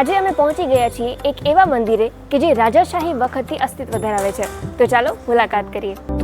આજે અમે પહોંચી ગયા છીએ એક એવા મંદિરે કે જે રાજાશાહી વખતથી અસ્તિત્વ ધરાવે છે. તો ચાલો મુલાકાત કરીએ.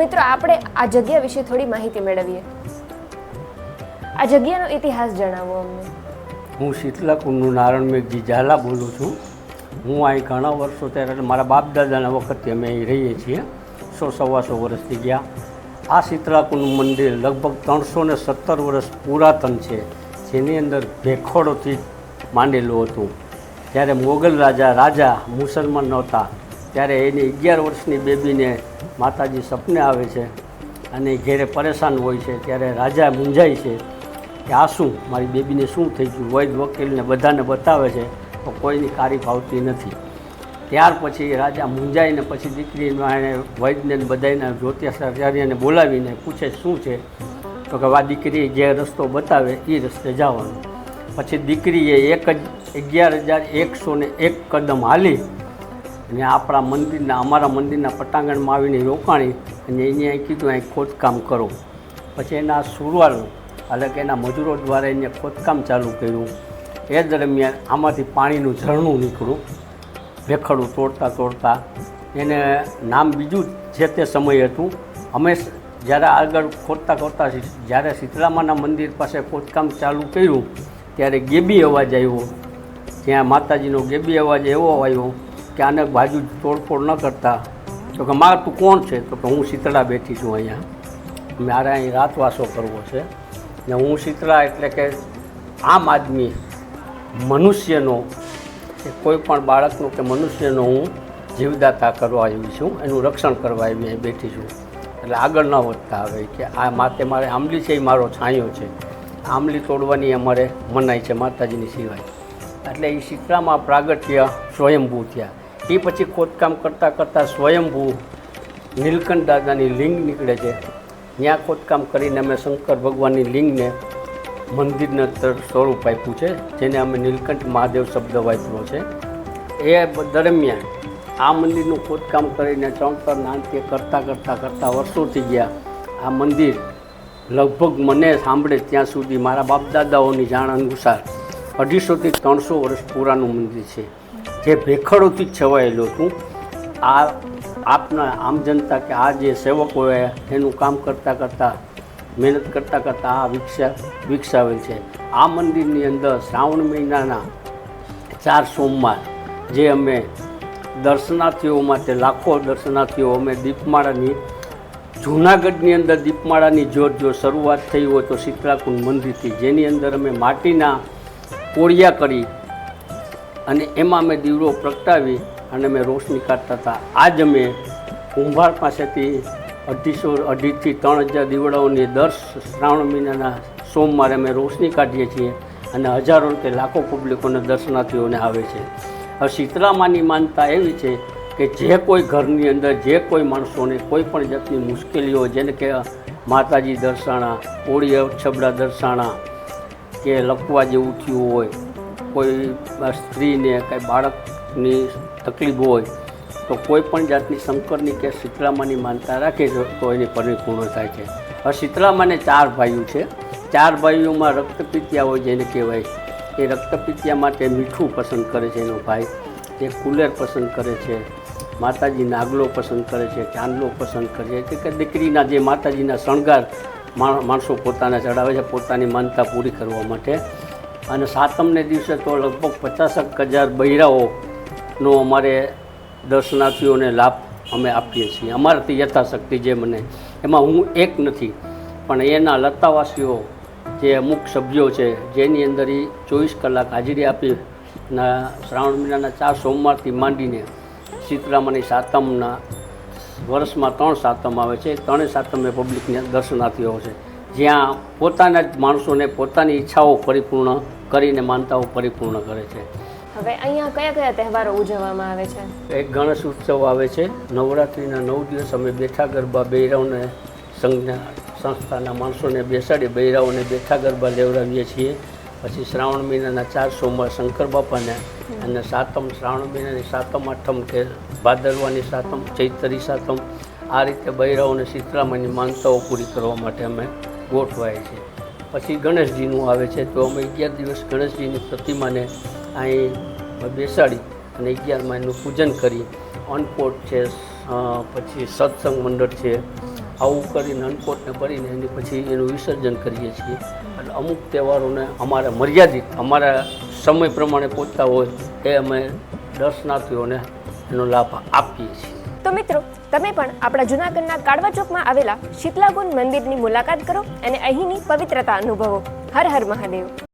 મિત્રો, આપણે આ જગ્યા વિશે થોડી માહિતી મેળવીએ. આ જગ્યાનો ઇતિહાસ જણાવો અમને. હું શીતલાકુંડનું નારાયણ મેઘજી ઝાલા બોલું છું. હું અહીં ઘણા વર્ષો ત્યારે મારા બાપ દાદાના વખતથી અમે અહીં રહીએ છીએ. સો સવાસો વર્ષથી ગયા. આ શીતલાકુંડનું મંદિર લગભગ ત્રણસો ને સત્તર વર્ષ પુરાતન છે, જેની અંદર ભેખોડોથી માંડેલું હતું. ત્યારે મોગલ રાજા રાજા મુસલમાન નહોતા. ત્યારે એની અગિયાર વર્ષની બેબીને માતાજી સપને આવે છે અને ઘેરે પરેશાન હોય છે, ત્યારે રાજા મૂંઝાય છે કે આ શું? મારી બેબીને શું થઈ ગયું? વૈદ વકીલને બધાને બતાવે છે તો કોઈની કારી ફાવતી નથી. ત્યાર પછી રાજા મૂંઝાઈને પછી દીકરીને એણે વૈદને બધાને જ્યોતિષાચાર્યને બોલાવીને પૂછે શું છે? તો કે આ દીકરી જે રસ્તો બતાવે એ રસ્તે જવાનું. પછી દીકરીએ એક જ અગિયાર હજાર એકસો ને એક કદમ હાલી અને આપણા મંદિરના, અમારા મંદિરના પટાંગણમાં આવીને રોકાણી અને એને અહીં કીધું, અહીં ખોદકામ કરો. પછી એના સુરવાળું કે એના મજૂરો દ્વારા એને ખોદકામ ચાલુ કર્યું. એ દરમિયાન આમાંથી પાણીનું ઝરણું નીકળ્યું, ભેખડું તોડતા તોડતા. એને નામ બીજું જે તે સમય હતું, અમે જ્યારે આગળ ખોદતા ખોદતા જ્યારે શીતળામાના મંદિર પાસે ખોદકામ ચાલુ કર્યું, ત્યારે ગેબી અવાજ આવ્યો. ત્યાં માતાજીનો ગેબી અવાજ એવો આવ્યો કે આને બાજુ તોડફોડ ન કરતા, તો કે માર તું કોણ છે? તો કે હું શીતળા બેઠી છું અહીંયા. મારે અહીં રાતવાસો કરવો છે. ને હું શીતળા એટલે કે આમ આદમી મનુષ્યનો, કે કોઈ પણ બાળકનો કે મનુષ્યનો હું જીવદાતા કરવા આવી છું, એનું રક્ષણ કરવા આવી અહીં બેઠી છું. એટલે આગળ ન વધતા આવે કે આ માતે મારે આંબલી છે એ મારો છાંયો છે. આંબલી તોડવાની અમારે મનાઈ છે માતાજીની સિવાય. એટલે એ શીતળામાં પ્રાગટ્ય સ્વયંભૂ થયા. એ પછી ખોદકામ કરતાં કરતાં સ્વયંભૂ નીલકંઠ દાદાની લિંગ નીકળે છે. ત્યાં ખોદકામ કરીને અમે શંકર ભગવાનની લિંગને મંદિરના સ્વરૂપ આપ્યું છે, જેને અમે નીલકંઠ મહાદેવ શબ્દ વાંચ્યો છે. એ દરમિયાન આ મંદિરનું ખોદકામ કરીને ચણતર નાટ્ય કરતાં કરતાં કરતાં વર્ષો થઈ ગયા. આ મંદિર લગભગ મને સાંભળે ત્યાં સુધી મારા બાપદાદાઓની જાણ અનુસાર અઢીસોથી ત્રણસો વર્ષ પુરાનું મંદિર છે. જે ભેખડોથી જ છવાયેલું હતું, આ આપના આમ જનતા કે આ જે સેવકોએ એનું કામ કરતાં કરતાં, મહેનત કરતાં કરતાં આ વિકસા, વિકસાવેલ છે. આ મંદિરની અંદર શ્રાવણ મહિનાના ચાર સોમવાર, જે અમે દર્શનાર્થીઓ માટે લાખો દર્શનાર્થીઓ અમે દીપમાળાની, જૂનાગઢની અંદર દીપમાળાની જોત જો શરૂઆત થઈ હોય તો શીતળાકુંડ મંદિરથી, જેની અંદર અમે માટીના કોળિયા કરી અને એમાં અમે દીવડો પ્રગટાવી અને અમે રોશની કાઢતા હતા. આજ અમે કુંભાર પાસેથી અઢીસો, અઢીથી ત્રણ હજાર દીવડાઓની દર શ્રાવણ મહિનાના સોમવારે અમે રોશની કાઢીએ છીએ અને હજારો કે લાખો પબ્લિકોને દર્શનાર્થીઓને આવે છે. હવે શીતળામાની માનતા એવી છે કે જે કોઈ ઘરની અંદર, જે કોઈ માણસોને, કોઈ પણ જાતની મુશ્કેલીઓ, જેને કે માતાજી દર્શાણા કોળી છબડા દર્શાણા કે લખવા જેવું થયું હોય કોઈ સ્ત્રીને કાંઈ બાળકની તકલીફ હોય, તો કોઈ પણ જાતની શંકરની કે શીતળામાની માનતા રાખે તો એની પરિપૂર્ણ થાય છે. હવે શીતળામાને ચાર ભાઈઓ છે. ચાર ભાઈઓમાં રક્તપિત્યા હોય જેને કહેવાય. એ રક્તપિત્યા માટે મીઠું પસંદ કરે છે એનો ભાઈ. એ કુલેર પસંદ કરે છે. માતાજી નાગલો પસંદ કરે છે, ચાંદલો પસંદ કરે છે. કે દીકરીના જે માતાજીના શણગાર માણ- માણસો પોતાના ચડાવે છે, પોતાની માનતા પૂરી કરવા માટે. અને સાતમને દિવસે તો લગભગ પચાસક હજાર બૈરાઓનો અમારે દર્શનાર્થીઓને લાભ અમે આપીએ છીએ. અમારાથી યથાશક્તિ જે મને, એમાં હું એક નથી, પણ એના લતાવાસીઓ જે અમુક સભ્યો છે, જેની અંદર એ ચોવીસ કલાક હાજરી આપી શ્રાવણ મહિનાના ચાર સોમવારથી માંડીને સીતરામાની સાતમના વર્ષમાં ત્રણ સાતમ આવે છે. ત્રણેય સાતમે પબ્લિકને દર્શનાર્થીઓ છે. જ્યાં પોતાના જ માણસોને પોતાની ઈચ્છાઓ પરિપૂર્ણ કરીને માનતાઓ પરિપૂર્ણ કરે છે. હવે અહીંયા કયા કયા તહેવારો ઉજવવામાં આવે છે? એક ગણેશ ઉત્સવ આવે છે. નવરાત્રિના નવ દિવસ અમે બેઠા ગરબા બૈરાઓને સંઘના સંસ્થાના માણસોને બેસાડી બૈરાઓને બેઠા ગરબા લેવડાવીએ છીએ. પછી શ્રાવણ મહિનાના ચાર સોમવાર શંકર બાપાને અને સાતમ શ્રાવણ મહિનાની સાતમ આઠમ કે ભાદરવાની સાતમ ચૈતરી સાતમ આ રીતે બૈરાઓને શીતળામાની માનતાઓ પૂરી કરવા માટે અમે ગોઠવાય છે. પછી ગણેશજીનું આવે છે. તો અમે અગિયાર દિવસ ગણેશજીની પ્રતિમાને અહીં બેસાડી અને અગિયારમાં એનું પૂજન કરી. અન્નકોટ છે પછી સત્સંગ મંડળ છે. આવું કરીને અન્નકોટને ભરીને એની પછી એનું વિસર્જન કરીએ છીએ. એટલે અમુક તહેવારોને અમારા મર્યાદિત, અમારા સમય પ્રમાણે પહોંચતા હોય એ અમે દર્શનાર્થીઓને એનો લાભ આપીએ છીએ. તો મિત્રો, તમે પણ આપણા જૂનાગઢના કાળવા ચોકમાં આવેલા શીતલાકુંડ મંદિરની મુલાકાત કરો અને અહીંની પવિત્રતા અનુભવો. હર હર મહાદેવ.